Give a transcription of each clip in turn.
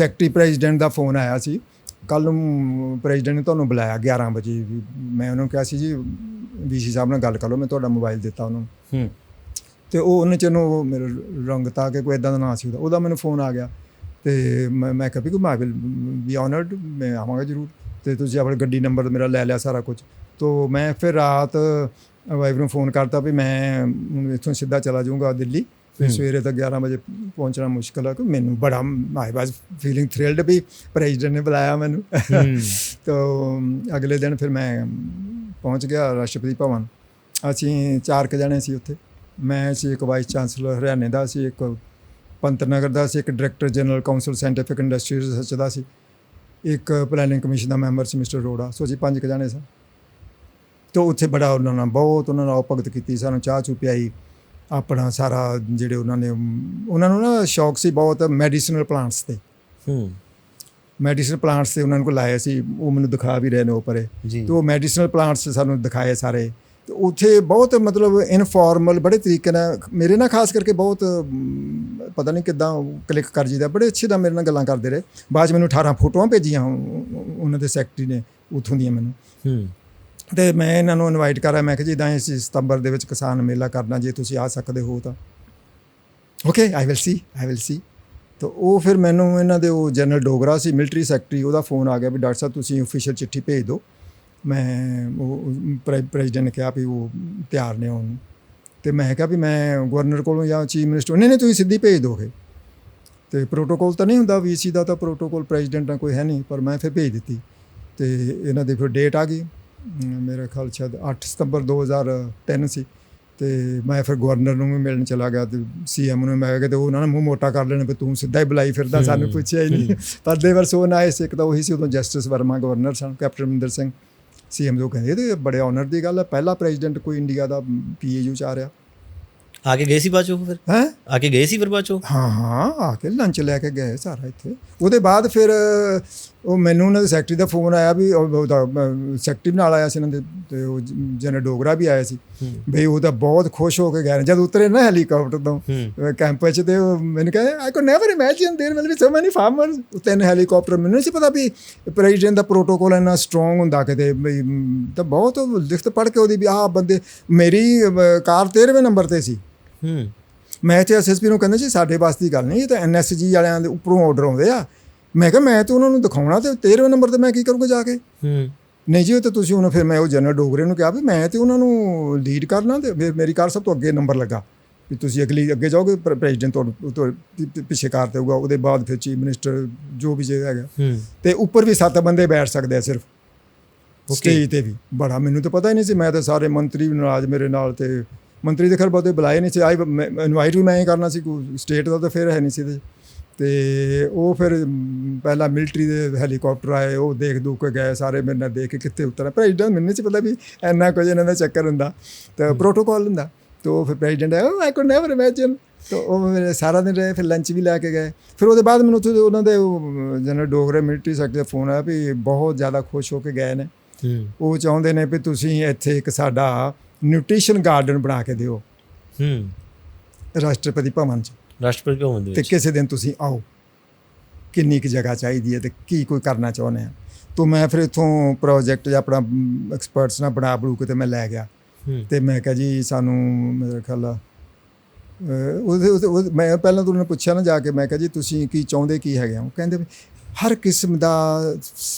Secretary president ਦਾ phone ਆਇਆ ਸੀ। ਕੱਲ ਨੂੰ ਪ੍ਰੈਜ਼ੀਡੈਂਟ ਨੇ ਤੁਹਾਨੂੰ ਬੁਲਾਇਆ 11 ਵਜੇ। ਵੀ ਮੈਂ ਉਹਨੂੰ ਕਿਹਾ ਸੀ ਜੀ ਵੀਸੀ ਸਾਹਿਬ ਨਾਲ ਗੱਲ ਕਰ ਲਓ ਮੈਂ ਤੁਹਾਡਾ ਮੋਬਾਈਲ ਦਿੱਤਾ ਉਹਨੂੰ। ਹੂੰ। ਤੇ ਉਹ ਉਹਨੇ ਚ ਨੂੰ ਉਹ ਮੇਰੇ ਰੰਗਤਾ ਕਿ ਕੋਈ ਇਦਾਂ ਦਾ ਨਾਂ ਸੀ ਉਹਦਾ। ਉਹਦਾ ਮੈਨੂੰ ਫੋਨ ਆ ਗਿਆ। ਤੇ ਮੈਂ ਮੈਂ ਕਿਹਾ ਵੀ ਮੈਂ ਵਿਲ ਬੀ ਆਨਰਡ ਮੈਂ ਆਵਾਂਗਾ ਜ਼ਰੂਰ। ਤੇ ਤੁਸੀਂ ਆਪਣੀ ਗੱਡੀ ਨੰਬਰ ਮੇਰਾ ਲੈ ਲਿਆ ਸਾਰਾ ਕੁਝ ਤੋ ਮੈਂ ਫਿਰ ਰਾਤ ਵਾਈਫ ਨੂੰ ਫੋਨ ਕਰਤਾ ਵੀ ਮੈਂ ਹੁਣ ਇੱਥੋਂ ਸਿੱਧਾ ਚਲਾ ਜਾਊਂਗਾ ਦਿੱਲੀ। ਫਿਰ ਸਵੇਰੇ ਤੱਕ 11 ਵਜੇ ਪਹੁੰਚਣਾ ਮੁਸ਼ਕਲ ਹੈ ਕਿ ਮੈਨੂੰ ਬੜਾ ਆਈ ਵਾਸ ਫੀਲਿੰਗ ਥ੍ਰਿਲਡ ਵੀ ਪ੍ਰੈਜ਼ੀਡੈਂਟ ਨੇ ਬੁਲਾਇਆ ਮੈਨੂੰ। ਤੋ ਅਗਲੇ ਦਿਨ ਫਿਰ ਮੈਂ ਪਹੁੰਚ ਗਿਆ ਰਾਸ਼ਟਰਪਤੀ ਭਵਨ। ਅਸੀਂ ਚਾਰ ਕੁ ਜਣੇ ਸੀ ਉੱਥੇ। ਮੈਂ ਸੀ ਇੱਕ ਵਾਈਸ ਚਾਂਸਲਰ ਹਰਿਆਣੇ ਦਾ ਸੀ ਇੱਕ ਪੰਤ ਨਗਰ ਦਾ ਸੀ ਇੱਕ director general council scientific industry research ਦਾ ਸੀ। ਇੱਕ ਪਲੈਨਿੰਗ ਕਮਿਸ਼ਨ ਦਾ ਮੈਂਬਰ ਸੀ ਮਿਸਟਰ ਰੋੜਾ ਸੋ ਅਸੀਂ ਪੰਜ ਕੁ ਜਣੇ ਸਾਂ। ਤੇ ਉੱਥੇ ਬੜਾ ਉਹਨਾਂ ਨਾਲ ਬਹੁਤ ਉਹਨਾਂ ਨਾਲ ਭਗਤ ਕੀਤੀ ਸਾਨੂੰ ਚਾਹ ਚੂ ਪਿਆਈ। ਆਪਣਾ ਸਾਰਾ ਜਿਹੜੇ ਉਹਨਾਂ ਨੇ ਉਹਨਾਂ ਨੂੰ ਨਾ ਸ਼ੌਕ ਸੀ ਬਹੁਤ ਮੈਡੀਸਿਨਲ ਪਲਾਂਟਸ ਤੇ। ਹੂੰ। ਮੈਡੀਸਿਨਲ ਪਲਾਂਟਸ ਤੇ ਉਹਨਾਂ ਨੂੰ ਲਾਇਆ ਸੀ ਉਹ ਮੈਨੂੰ ਦਿਖਾ ਵੀ ਰਹੇ ਨੇ ਉਹ ਪਰੇ ਤੇ ਉਹ ਮੈਡੀਸਿਨਲ ਪਲਾਂਟਸ ਸਾਨੂੰ ਦਿਖਾਏ ਸਾਰੇ। ਤੇ ਉੱਥੇ ਬਹੁਤ ਮਤਲਬ ਇਨਫਾਰਮਲ ਬੜੇ ਤਰੀਕੇ ਨਾਲ ਮੇਰੇ ਨਾਲ ਖਾਸ ਕਰਕੇ ਬਹੁਤ ਪਤਾ ਨਹੀਂ ਕਿਦਾਂ ਕਲਿੱਕ ਕਰ ਜੀਦਾ ਬੜੇ ਅੱਛੇ ਦਾ ਮੇਰੇ ਨਾਲ ਗੱਲਾਂ ਕਰਦੇ ਰਹੇ। ਬਾਅਦ ਮੈਨੂੰ 18 ਫੋਟੋਆਂ ਭੇਜੀਆਂ ਉਹ- ਉਹਨਾਂ ਦੇ ਸੈਕਟਰੀ ਨੇ ਉਥੋਂ ਦੀਆਂ ਮੈਨੂੰ। ਹੂੰ। ਤੇ ਮੈਂ ਇਹਨਾਂ ਨੂੰ ਇਨਵਾਈਟ ਕਰਾਂ ਮੈਂ ਕਿ ਜਿੱਦਾਂ ਇਸ ਸਤੰਬਰ ਦੇ ਵਿੱਚ ਕਿਸਾਨ ਮੇਲਾ ਕਰਨਾ, ਜੇ ਤੁਸੀਂ ਆ ਸਕਦੇ ਹੋ ਤਾਂ। Okay I will see I will see ਤਾਂ ਉਹ ਫਿਰ ਮੈਨੂੰ ਇਹਨਾਂ ਦੇ ਉਹ ਜਨਰਲ ਡੋਗਰਾ ਸੀ ਮਿਲਟਰੀ ਸੈਕਟਰੀ ਉਹਦਾ ਫੋਨ ਆ ਗਿਆ ਵੀ ਡਾਕਟਰ ਸਾਹਿਬ ਤੁਸੀਂ ਅਫੀਸ਼ੀਅਲ ਚਿੱਠੀ ਭੇਜ ਦਿਓ। ਮੈਂ ਉਹ ਪ੍ਰੈਜ਼ੀਡੈਂਟ ਨੇ ਕਿਹਾ ਵੀ ਉਹ ਤਿਆਰ ਨੇ ਹੁਣ ਤੇ ਮੈਂ ਕਿਹਾ ਵੀ ਮੈਂ ਗਵਰਨਰ ਕੋਲੋਂ ਜਾਂ ਚੀਫ ਮਿਨਿਸਟਰ ਨਹੀਂ ਨਹੀਂ, ਤੁਸੀਂ ਸਿੱਧੀ ਭੇਜ ਦੋਗੇ ਤੇ ਪ੍ਰੋਟੋਕੋਲ ਤਾਂ ਨਹੀਂ ਹੁੰਦਾ ਵੀਸੀ ਦਾ ਤਾਂ ਪ੍ਰੋਟੋਕੋਲ ਪ੍ਰੈਜ਼ੀਡੈਂਟ ਦਾ ਕੋਈ ਹੈ ਨਹੀਂ, ਪਰ ਮੈਂ ਫਿਰ ਭੇਜ ਦਿੱਤੀ। ਤੇ ਇਹਨਾਂ ਦੀ ਫਿਰ ਡੇਟ ਆ ਗਈ ਮੇਰੇ ਖਿਆਲ ਸ਼ਾਇਦ 8 ਸਤੰਬਰ 2003 ਸੀ ਤੇ ਮੈਂ ਫਿਰ ਗਵਰਨਰ ਨੂੰ ਵੀ ਮਿਲਣ ਚਲਾ ਗਿਆ ਤੇ ਸੀਐਮ ਨੂੰ ਮੈਂ ਕਿਹਾ ਤੇ ਉਹਨਾਂ ਨੇ ਮੂੰਹ ਮੋਟਾ ਕਰ ਲੈਣਾ ਵੀ ਤੂੰ ਸਿੱਧਾ ਹੀ ਬੁਲਾਈ ਫਿਰਦਾ ਸਾਨੂੰ ਪੁੱਛਿਆ ਹੀ ਨਹੀਂ। ਪਰ ਦੇ ਵਰ ਸੋ ਨਾਈਸ ਇੱਕ ਤਾਂ ਉਹੀ ਸੀ ਉਦੋਂ ਜਸਟਿਸ ਵਰਮਾ ਗਵਰਨਰ ਸਨ ਕੈਪਟਨ ਅਮਰਿੰਦਰ ਸਿੰਘ। ਸੀਐਮ ਜੋ ਕਹਿੰਦੇ ਇਹ ਤੇ ਬੜੇ ਆਨਰ ਦੀ ਗੱਲ ਹੈ ਪਹਿਲਾ ਪ੍ਰੈਜ਼ੀਡੈਂਟ ਕੋਈ ਇੰਡੀਆ ਦਾ ਪੀਏਯੂ ਚ ਆ ਰਿਹਾ। ਆ ਕੇ ਗਏ ਸੀ ਬਾਅਦ ਚੋਂ ਫਿਰ ਹੈ ਆ ਕੇ ਗਏ ਸੀ ਫਿਰ ਬਾਅਦ ਚੋਂ ਹਾਂ ਹਾਂ ਆ ਕੇ ਲੰਚ ਲੈ ਕੇ ਗਏ ਸਾਰਾ ਇੱਥੇ ਉਹਦੇ ਬਾਅਦ ਫਿਰ ਅ, ਉਹ ਮੈਨੂੰ ਉਹਨਾਂ ਦੇ ਸੈਕਟਰੀ ਦਾ ਫੋਨ ਆਇਆ ਵੀ ਉਹ- ਉਹਦਾ ਸੈਕਟਰੀ ਨਾਲ ਆਇਆ ਸੀ ਇਹਨਾਂ ਦੇ ਤੇ ਉਹ ਜਨਰਲ ਡੋਗਰਾ ਵੀ ਆਇਆ ਸੀ ਹੂੰ ਬਈ ਉਹ ਤਾਂ ਬਹੁਤ ਖੁਸ਼ ਹੋ ਕੇ ਗਏ ਨੇ। ਜਦ ਉਤਰੇ ਨਾ ਹੈਲੀਕਾਪਟਰ ਤੋਂ ਹੂੰ ਕੈਂਪ ਵਿੱਚ ਤੇ ਉਹ ਮੈਨੂੰ ਕਹਿੰਦੇ I could never imagine there will be so many farmers ਤਿੰਨ ਹੈਲੀਕਾਪਟਰ ਮੈਨੂੰ ਨਹੀਂ ਸੀ ਪਤਾ ਵੀ ਪ੍ਰੈਜ਼ੀਡੈਂਟ ਦਾ ਪ੍ਰੋਟੋਕੋਲ ਇੰਨਾ ਸਟਰੋਂਗ ਹੁੰਦਾ ਕਿਤੇ ਬਈ ਮ, ਤਾਂ ਬਹੁਤ ਲਿਖਤ ਪੜ੍ਹ ਕੇ ਉਹਦੀ ਵੀ ਆਹ ਬੰਦੇ ਮੇਰੀ ਅ, ਕਾਰ 13ਵੇਂ ਨੰਬਰ ਤੇ ਸੀ ਹੂੰ। ਮੈਂ ਤੇ ਐਸਐਸਪੀ ਨੂੰ ਕਹਿੰਦਾ ਸੀ ਸਾਡੇ ਵਾਸਤੇ ਦੀ ਗੱਲ ਨਹੀਂ ਇਹ ਤਾਂ ਐਨਐਸਜੀ ਵਾਲਿਆਂ ਦੇ ਉੱਪਰੋਂ ਆਰਡਰ ਆਉਂਦੇ ਆ। ਮੈਂ ਕਿਹਾ ਮੈਂ ਤੇ ਉਹਨਾਂ ਨੂੰ ਦਿਖਾਉਣਾ ਤੇ 13ਵੇਂ ਨੰਬਰ ਤੇ ਮੈਂ ਕੀ ਕਰੂੰਗਾ ਜਾ ਕੇ? ਹੂੰ। ਨਹੀਂ ਜੀ ਉਹ ਤੇ ਤੁਸੀਂ ਉਹਨੂੰ ਫਿਰ ਮੈਂ ਉਹ ਜਨਰਲ ਡੋਗਰੇ ਨੂੰ ਕਿਹਾ ਵੀ ਮੈਂ ਤੇ ਉਹਨਾਂ ਨੂੰ ਲੀਡ ਕਰਨਾ ਤੇ ਫਿਰ ਮੇਰੀ ਕਾਰ ਸਭ ਤੋਂ ਅੱਗੇ ਨੰਬਰ ਲੱਗਾ। ਵੀ ਤੁਸੀਂ ਅਗਲੀ ਅੱਗੇ ਜਾਓਗੇ ਪ੍ਰੈਜ਼ੀਡੈਂਟ ਪਿ- ਪਿੱਛੇ ਕਾਰ ਤੇ ਹੋਊਗਾ ਉਹਦੇ ਬਾਅਦ ਫਿਰ ਚੀਫ ਮਿਨਿਸਟਰ ਜੋ ਵੀ ਜੇ ਹੈਗਾ। ਹੂੰ। ਤੇ ਉੱਪਰ ਵੀ ਸੱਤ ਬੰਦੇ ਬੈਠ ਸਕਦੇ ਆ ਸਿਰਫ। ਸਟੇਜ ਤੇ ਵੀ। ਬੜਾ ਮੈਨੂੰ ਤਾਂ ਪਤਾ ਹੀ ਨਹੀਂ ਸੀ ਮੈਂ ਤਾਂ ਸਾਰੇ ਮੰਤਰੀ ਨਾਰਾਜ਼ ਮੇਰੇ ਨਾਲ ਤੇ ਮੰਤਰੀ ਦੇ ਖਰ ਬਹੁਤੇ ਬੁਲਾਏ ਨਹੀਂ ਸੀ। ਆਈ ਇਨਵਾਈਟ ਵੀ ਮੈਂ ਹੀ ਕਰਨਾ ਸੀ ਸਟੇਟ ਦਾ ਤਾਂ ਫਿਰ ਹੈ ਨਹੀਂ ਸੀ 'ਚ। ਤੇ ਉਹ ਫਿਰ ਪਹਿਲਾਂ ਮਿਲਟਰੀ ਦੇ ਹੈਲੀਕਾਪਟਰ ਆਏ ਉਹ ਦੇਖ ਦੂਖ ਕੇ ਗਏ ਸਾਰੇ ਮੇਰੇ ਨਾਲ ਦੇਖ ਕੇ ਕਿੱਥੇ ਉਤਰਨਾ ਪ੍ਰੈਜ਼ੀਡੈਂਟ ਮੈਨੂੰ ਨਹੀਂ ਪਤਾ ਵੀ ਇੰਨਾ ਕੁਝ ਇਹਨਾਂ ਦਾ ਚੱਕਰ ਹੁੰਦਾ। ਤੇ ਪ੍ਰੋਟੋਕਾਲ ਹੁੰਦਾ। ਤੇ ਉਹ ਫਿਰ ਪ੍ਰੈਜ਼ੀਡੈਂਟ ਆਇਆ ਆਈ ਕੁਡ ਨੈਵਰ ਇਮੇਜਿਨ ਤੇ ਉਹ ਮੇਰੇ ਸਾਰਾ ਦਿਨ ਰਹੇ ਫਿਰ ਲੰਚ ਵੀ ਲੈ ਕੇ ਗਏ। ਫਿਰ ਉਹਦੇ ਬਾਅਦ ਮੈਨੂੰ ਉੱਥੇ ਉਹਨਾਂ ਦੇ ਜਨਰਲ ਡੋਗਰੇ ਮਿਲਟਰੀ ਸੈਕਟਰੀ ਦਾ ਫੋਨ ਆਇਆ ਵੀ ਬਹੁਤ ਜ਼ਿਆਦਾ ਖੁਸ਼ ਹੋ ਕੇ ਗਏ ਨੇ। ਉਹ ਚਾਹੁੰਦੇ ਨੇ ਵੀ ਤੁਸੀਂ ਇੱਥੇ ਇੱਕ ਸਾਡਾ ਨਿਊਟ੍ਰੀਸ਼ਨ ਗਾਰਡਨ ਬਣਾ ਕੇ ਦਿਓ। ਹੂੰ। ਰਾਸ਼ਟਰਪਤੀ ਭਵਨ 'ਚ। ਰਾਸ਼ਟਰਪਤੀ ਭਵਨ ਦੇ ਤੇ ਵਿੱਚ। ਕਿਸੇ ਦਿਨ ਤੁਸੀਂ ਆਓ। ਕਿੰਨੀ ਕੁ ਜਗ੍ਹਾ ਚਾਹੀਦੀ ਹੈ ਤੇ ਕੀ ਕੋਈ ਕਰਨਾ ਚਾਹੁੰਦੇ ਆ। ਤੋਂ ਮੈਂ ਫਿਰ ਇਥੋਂ ਪ੍ਰੋਜੈਕਟ ਜਾਂ ਆਪਣਾ ਐਕਸਪਰਟਸ ਨਾਲ ਬਣਾ ਬੜੂ ਕੇ ਤੇ ਮੈਂ ਲੈ ਗਿਆ। ਹੂੰ। ਤੇ ਮੈਂ ਕਿਹਾ ਜੀ ਸਾਨੂੰ ਮੇਰੇ ਖਿਆਲ ਆ ਅਹ ਉਹਦੇ ਉਹਦੇ- ਉਹਦੇ- ਮੈਂ ਪਹਿਲਾਂ ਤੋਂ ਉਹਨਾਂ ਨੇ ਪੁੱਛਿਆ ਨਾ ਜਾ ਕੇ ਮੈਂ ਕਿਹਾ ਜੀ ਤੁਸੀਂ ਕੀ ਚਾਹੁੰਦੇ ਕੀ ਹੈਗੇ ਉਹ ਕਹਿੰਦੇ ਵੀ ਹਰ ਕਿਸਮ ਦਾ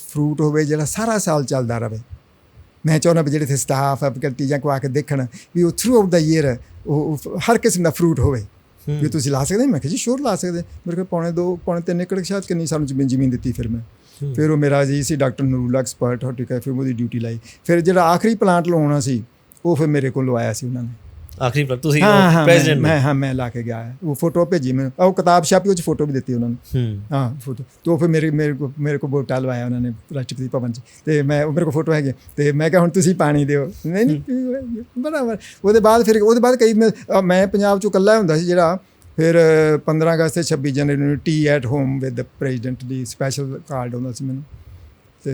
ਫਰੂਟ ਹੋਵੇ ਜਿਹੜਾ ਸਾਰਾ ਸਾਲ ਚੱਲਦਾ ਰਹੇ। ਮੈਂ ਚਾਹੁੰਦਾ ਵੀ ਜਿਹੜੇ ਇੱਥੇ ਸਟਾਫ ਫੈਕਲਟੀ ਜਾਂ ਕੋਈ ਆ ਕੇ ਦੇਖਣ ਵੀ ਉਹ ਥਰੂ ਆਊਟ ਦਾ ਈਅਰ ਉਹ ਹਰ ਕਿਸਮ ਦਾ ਫਰੂਟ ਹੋਵੇ। ਵੀ ਤੁਸੀਂ ਲਾ ਸਕਦੇ ਮੈਂ ਕਿਹਾ ਜੀ ਸ਼ੋਰ ਲਾ ਸਕਦੇ। ਮੇਰੇ ਕੋਲ ਪੌਣੇ 2 ਪੌਣੇ 3 ਏਕੜ ਸ਼ਾਇਦ ਕਿੰਨੀ ਸਾਨੂੰ ਜ਼ਮੀਨ ਜ਼ਮੀਨ ਦਿੱਤੀ ਫਿਰ ਮੈਂ। ਹੂੰ। ਫਿਰ ਉਹ ਮੇਰਾ ਜੀ ਸੀ ਡਾਕਟਰ ਨੂਰੁੱਲਾ ਐਕਸਪਰਟ ਹਾਰਟੀਕਲਚਰ ਫਿਰ ਉਹਦੀ ਡਿਊਟੀ ਲਾਈ। ਫਿਰ ਜਿਹੜਾ ਆਖਰੀ ਪਲਾਂਟ ਲਵਾਉਣਾ ਸੀ ਉਹ ਫਿਰ ਮੇਰੇ ਕੋਲ ਲਵਾਇਆ ਸੀ ਉਹਨਾਂ ਨੇ। ਆਖਰੀ ਪਰ ਤੁਸੀਂ ਪ੍ਰੈਜ਼ੀਡੈਂਟ ਮੈਂ ਹਾਂ ਮੈਂ ਲਾ ਕੇ ਗਿਆ ਉਹ ਫੋਟੋ ਭੇਜੀ ਮੈਨੂੰ। ਉਹ ਕਿਤਾਬ ਛਾਪੀ ਉਹ ਚ ਫੋਟੋ ਵੀ ਦਿੱਤੀ ਉਹਨਾਂ ਨੇ। ਹੂੰ। ਫੋਟੋ ਤੋਂ ਫਿਰ ਮੇਰੇ ਮੇਰੇ ਕੋ ਮੇਰੇ ਕੋ ਬੋਟਾ ਲਵਾਇਆ ਉਹਨਾਂ ਨੇ ਰਾਸ਼ਟਰਪਤੀ ਭਵਨ ਚ। ਤੇ ਮੈਂ ਉਹ ਮੇਰੇ ਕੋ ਫੋਟੋ ਹੈਗੀ। ਤੇ ਮੈਂ ਕਿਹਾ ਹੁਣ ਤੁਸੀਂ ਪਾਣੀ ਦਿਓ। ਨਹੀਂ ਨਹੀਂ ਬਰਾਬਰ। ਉਹਦੇ ਬਾਅਦ ਫਿਰ ਉਹਦੇ ਬਾਅਦ ਕਈ ਮੈਂ ਪੰਜਾਬ ਚੋਂ ਇਕੱਲਾ ਹੁੰਦਾ ਸੀ ਜਿਹੜਾ ਫਿਰ ਅ, 15 ਅਗਸਤ ਤੇ 26 ਜਨਵਰੀ ਨੂੰ tea at home with the president the special card ਆਉਂਦਾ ਸੀ ਮੈਨੂੰ। ਤੇ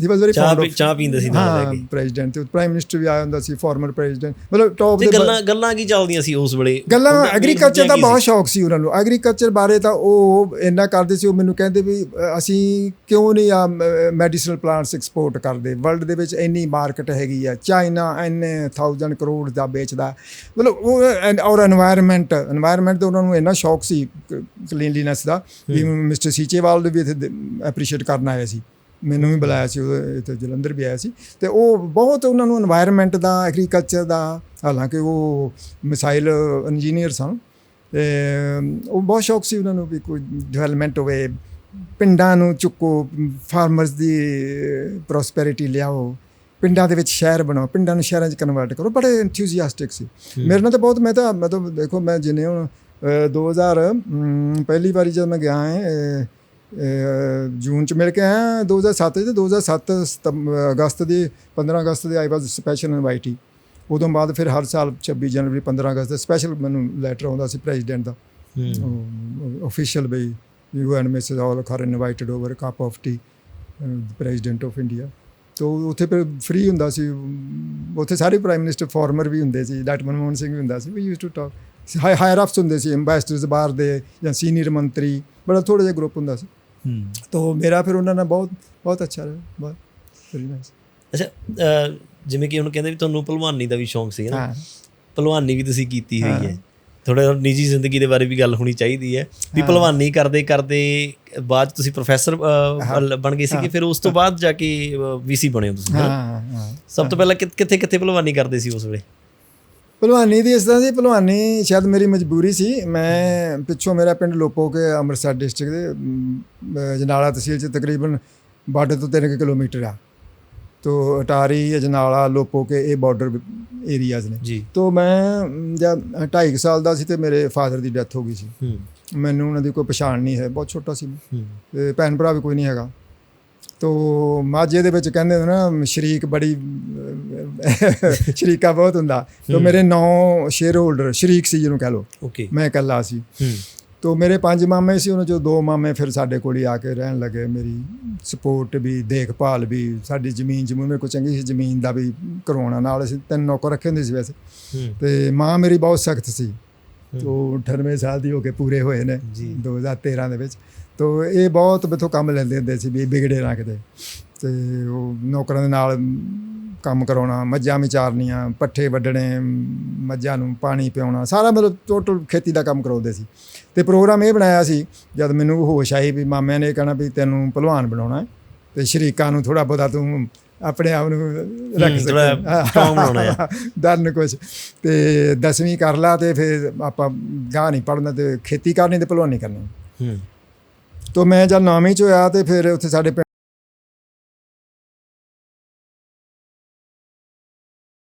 ਹੀ was very fond of chai ਪੀਂਦੇ ਸੀ ਨਾਲ ਲੈ ਕੇ। ਪ੍ਰੈਜ਼ੀਡੈਂਟ ਤੇ ਪ੍ਰਾਈਮ ਮਿਨਿਸਟਰ ਵੀ ਆਇਆ ਹੁੰਦਾ ਸੀ ਫਾਰਮਰ ਪ੍ਰੈਜ਼ੀਡੈਂਟ ਮਤਲਬ ਟੌਪ ਦੇ ਗੱਲਾਂ ਗੱਲਾਂ ਕੀ ਚੱਲਦੀਆਂ ਸੀ ਉਸ ਵੇਲੇ? ਗੱਲਾਂ ਐਗਰੀਕਲਚਰ ਦਾ ਬਹੁਤ ਸ਼ੌਕ ਸੀ ਉਹਨਾਂ ਨੂੰ। ਐਗਰੀਕਲਚਰ ਬਾਰੇ ਤਾਂ ਉਹ ਇੰਨਾ ਕਰਦੇ ਸੀ ਉਹ ਮੈਨੂੰ ਕਹਿੰਦੇ ਵੀ ਅਸੀਂ ਕਿਉਂ ਨਹੀਂ ਆ ਮੈਡੀਸਨਲ ਪਲਾਂਟਸ ਐਕਸਪੋਰਟ ਕਰਦੇ? ਵਰਲਡ ਦੇ ਵਿੱਚ ਇੰਨੀ ਮਾਰਕੀਟ ਹੈਗੀ ਆ ਚਾਈਨਾ ਇੰਨੇ 1000 ਕਰੋੜ ਦਾ ਵੇਚਦਾ। ਮਤਲਬ ਉਹ ਔਰ এনवायरमेंट এনवायरमेंट ਦਾ ਉਹਨਾਂ ਨੂੰ ਇੰਨਾ ਸ਼ੌਕ ਸੀ ਕਲੀਨਲੀਨੈਸ ਦਾ ਵੀ ਮਿਸਟਰ ਸੀਚੇਵਾਲ ਵੀ ਇੱਥੇ ਐਪਰੀਸ਼ੀਏਟ ਕਰਨ ਆਇਆ ਸੀ। ਮੈਨੂੰ ਵੀ ਬੁਲਾਇਆ ਸੀ ਉਹ ਇੱਥੇ ਜਲੰਧਰ ਵੀ ਆਇਆ ਸੀ। ਤੇ ਉਹ ਬਹੁਤ ਉਹਨਾਂ ਨੂੰ এনवायरमेंट ਦਾ ਐਗਰੀਕਲਚਰ ਦਾ ਹਾਲਾਂਕਿ ਉਹ ਮਿਸਾਈਲ ਇੰਜੀਨੀਅਰ ਸਨ। ਤੇ ਉਹ ਬਹੁਤ ਸ਼ੌਕ ਸੀ ਉਹਨਾਂ ਨੂੰ ਵੀ ਕੋਈ ਡਿਵੈਲਪਮੈਂਟ ਹੋਵੇ ਪਿੰਡਾਂ ਨੂੰ ਚੁੱਕੋ ਫਾਰਮਰਸ ਦੀ ਪ੍ਰੋਸਪੈਰਿਟੀ ਲਿਆਓ ਪਿੰਡਾਂ ਦੇ ਵਿੱਚ ਸ਼ਹਿਰ ਬਣਾਓ ਪਿੰਡਾਂ ਨੂੰ ਸ਼ਹਿਰਾਂ 'ਚ ਕਨਵਰਟ ਕਰੋ ਬੜੇ ਐਂਥੂਸੀਆਸਟਿਕ ਸੀ। ਮੇਰੇ ਨਾਲ ਤਾਂ ਬਹੁਤ ਮੈਂ ਤਾਂ ਮਤਲਬ ਦੇਖੋ ਮੈਂ ਜਿੰਨੇ ਹੁਣ 2000 ਪਹਿਲੀ ਵਾਰੀ ਜਦ ਮੈਂ ਗਿਆ ਹਾਂ ਜੂਨ ਚ ਮਿਲ ਕੇ ਆਇਆ 2007 ਚ ਤੇ 2007 ਸਤੰਬ- ਅਗਸਤ ਦੀ 15 ਅਗਸਤ ਦੇ ਆਈ ਵਾਸ ਸਪੈਸ਼ਲ ਇਨਵਾਈਟੀ ਉਦੋਂ ਬਾਅਦ ਫਿਰ ਹਰ ਸਾਲ 26 ਜਨਵਰੀ 15 ਅਗਸਤ ਦਾ ਸਪੈਸ਼ਲ ਮੈਨੂੰ ਲੈਟਰ ਆਉਂਦਾ ਸੀ ਪ੍ਰੈਜ਼ੀਡੈਂਟ ਦਾ। and Mrs. all are invited over a cup of tea uh, the president of India ਤੋ ਉੱਥੇ ਫਿਰ ਫ੍ਰੀ ਹੁੰਦਾ ਸੀ। ਉੱਥੇ ਸਾਰੇ ਪ੍ਰਾਈਮ ਮਿਨਿਸਟਰ ਫਾਰਮਰ ਵੀ ਹੁੰਦੇ ਸੀ ਡਾਕਟਰ ਮਨਮੋਹਨ ਸਿੰਘ ਵੀ ਹੁੰਦਾ ਸੀ we use to talk higher ਅਫਸ ਹੁੰਦੇ ਸੀ ਐਮਬੈਸਡਰਸ ਬਾਹਰ ਦੇ ਜਾਂ ਸੀਨੀਅਰ ਮੰਤਰੀ ਬੜਾ ਥੋੜਾ ਜਿਹਾ ਗਰੁੱਪ ਹੁੰਦਾ ਸੀ। ਤੋ ਮੇਰਾ ਫਿਰ ਉਹਨਾਂ ਨਾਲ ਬਹੁਤ ਬਹੁਤ ਅੱਛਾ ਰਿਹਾ ਬਹੁਤ ਵੈਰੀ ਨਾਈਸ ਅੱਛਾ ਜਿਵੇਂ ਕਿ ਹੁਣ ਕਹਿੰਦੇ ਵੀ ਤੁਹਾਨੂੰ ਭਲਵਾਨੀ ਦਾ ਵੀ ਸ਼ੌਂਕ ਸੀ ਨਾ? ਭਲਵਾਨੀ ਵੀ ਤੁਸੀਂ ਕੀਤੀ ਹੋਈ ਹਾਂ। ਥੋੜਾ ਨਿੱਜੀ ਜ਼ਿੰਦਗੀ ਦੇ ਬਾਰੇ ਵੀ ਗੱਲ ਹੋਣੀ ਚਾਹੀਦੀ ਹੈ। ਵੀ ਭਲਵਾਨੀ ਕਰਦੇ ਕਰਦੇ ਬਾਅਦ ਤੁਸੀਂ ਪ੍ਰੋਫੈਸਰ ਬਣ ਗਏ ਸੀਗੇ ਫਿਰ ਉਸ ਤੋਂ ਬਾਅਦ ਜਾ ਕੇ ਵੀਸੀ ਬਣੇ ਹੋ ਤੁਸੀਂ ਹਾਂ ਸਭ ਤੋਂ ਪਹਿਲਾਂ ਕਿ- ਕਿੱਥੇ ਕਿੱਥੇ ਭਲਵਾਨੀ ਕਰਦੇ ਸੀ ਉਸ ਵੇਲੇ? ਭਲਵਾਨੀ ਦੀ ਇਸ ਤਰ੍ਹਾਂ ਦੀ ਭਲਵਾਨੀ ਸ਼ਾਇਦ ਮੇਰੀ ਮਜਬੂਰੀ ਸੀ। ਮੈਂ ਪਿੱਛੋਂ ਮੇਰਾ ਪਿੰਡ ਲੋਪੋ ਕੇ ਅੰਮ੍ਰਿਤਸਰ ਡਿਸਟ੍ਰਿਕਟ ਦੇ ਜਨਾਲਾ ਤਹਿਸੀਲ ਚ ਤਕਰੀਬਨ ਬਾਰਡਰ ਤੋਂ 3 ਕਿਲੋਮੀਟਰ ਆ। ਤੋ ਅਟਾਰੀ ਅਜਨਾਲਾ ਲੋਪੋ ਕੇ ਇਹ ਬਾਰਡਰ ਏਰੀਆਜ਼ ਨੇ। ਜੀ। ਤੋ ਮੈਂ ਜਦ 2.5 ਸਾਲ ਦਾ ਸੀ ਤੇ ਮੇਰੇ ਫਾਦਰ ਦੀ ਡੈਥ ਹੋ ਗਈ ਸੀ। ਮੈਨੂੰ ਉਹਨਾਂ ਦੀ ਕੋਈ ਪਛਾਣ ਨਹੀਂ ਹੈ ਬਹੁਤ ਛੋਟਾ ਸੀ। ਮੈਂ ਤੇ ਭੈਣ ਭਰਾ ਵੀ ਕੋਈ ਨਹੀਂ ਹੈਗਾ। ਤੋ ਮਾਝੇ ਦੇ ਵਿੱਚ ਕਹਿੰਦੇ ਹੁੰਦੇ ਨਾ ਸ਼ਰੀਕ ਬੜੀ ਸ਼ਰੀਕਾ ਬਹੁਤ ਹੁੰਦਾ। ਤੋ ਮੇਰੇ ਨੌ ਸ਼ੇਅਰ ਹੋਲਡਰ ਸ਼ਰੀਕ ਸੀ ਜਿਹਨੂੰ ਕਹ ਲੋ ਓਕੇ। ਮੈਂ ਇਕੱਲਾ ਸੀ। ਤੋ ਮੇਰੇ ਪੰਜ ਮਾਮੇ ਸੀ ਉਹਨਾਂ ਚੋਂ ਦੋ ਮਾਮੇ ਫਿਰ ਸਾਡੇ ਕੋਲ ਹੀ ਆ ਕੇ ਰਹਿਣ ਲੱਗੇ। ਮੇਰੀ ਸਪੋਰਟ ਵੀ ਦੇਖਭਾਲ ਵੀ ਸਾਡੀ ਜ਼ਮੀਨ ਜਮੂਨ ਮੇਰੇ ਕੋਲ ਚੰਗੀ ਸੀ ਜ਼ਮੀਨ ਦਾ ਵੀ ਕਰਵਾਉਣਾ ਨਾਲ ਅਸੀਂ ਤਿੰਨ ਨੌਕਰ ਰੱਖੇ ਹੁੰਦੇ ਸੀ ਵੈਸੇ। ਤੇ ਮਾਂ ਮੇਰੀ ਬਹੁਤ ਸਖਤ ਸੀ। ਤੋ 98 ਸਾਲ ਦੀ ਹੋ ਕੇ ਪੂਰੇ ਹੋਏ ਨੇ ਜੀ। 2013 ਦੇ ਵਿੱਚ। ਤੋ ਇਹ ਬਹੁਤ ਮੈਥੋਂ ਕੰਮ ਲੈਂਦੇ ਹੁੰਦੇ ਸੀ ਵੀ ਵਿਗੜੇ ਨਾ ਕਿਤੇ। ਤੇ ਉਹ ਨੌਕਰਾਂ ਦੇ ਨਾਲ ਕੰਮ ਕਰਾਉਣਾ ਮੱਝਾਂ ਵਿਚਾਰਨੀਆਂ ਪੱਠੇ ਵੱਢਣੇ ਮੱਝਾਂ ਨੂੰ ਪਾਣੀ ਪਿਆਉਣਾ ਸਾਰਾ ਮਤਲਬ ਟੋਟਲ ਖੇਤੀ ਦਾ ਕੰਮ ਕਰਾਉਂਦੇ ਸੀ। ਤੇ ਪ੍ਰੋਗਰਾਮ ਇਹ ਬਣਾਇਆ ਸੀ ਜਦ ਮੈਨੂੰ ਹੋਸ਼ ਆਈ ਵੀ ਮਾਮਿਆਂ ਨੇ ਕਹਿਣਾ ਵੀ ਤੈਨੂੰ ਪਹਿਲਵਾਨ ਬਣਾਉਣਾ ਹੈ ਤੇ ਸ਼ਰੀਕਾਂ ਨੂੰ ਥੋੜਾ ਬਹੁਤਾ ਤੂੰ ਆਪਣੇ ਆਪ ਨੂੰ ਰੱਖ ਸਕਦਾ strong ਬਣਾਉਣਾ ਹੈ। ਡਰਨ ਕੁਛ। ਤੇ ਦਸਵੀਂ ਕਰ ਲਾ ਤੇ ਫਿਰ ਆਪਾਂ ਗਾਂ ਨਹੀਂ ਪੜਨਾ ਤੇ ਖੇਤੀ ਕਰਨੀ ਤੇ ਭਲਵਾਨੀ ਕਰਨੀ। ਹੂੰ। ਤੋ ਮੈਂ ਜਦ ਨੌਵੀਂ ਚ ਹੋਇਆ ਤੇ ਫਿਰ ਉੱਥੇ ਸਾਡੇ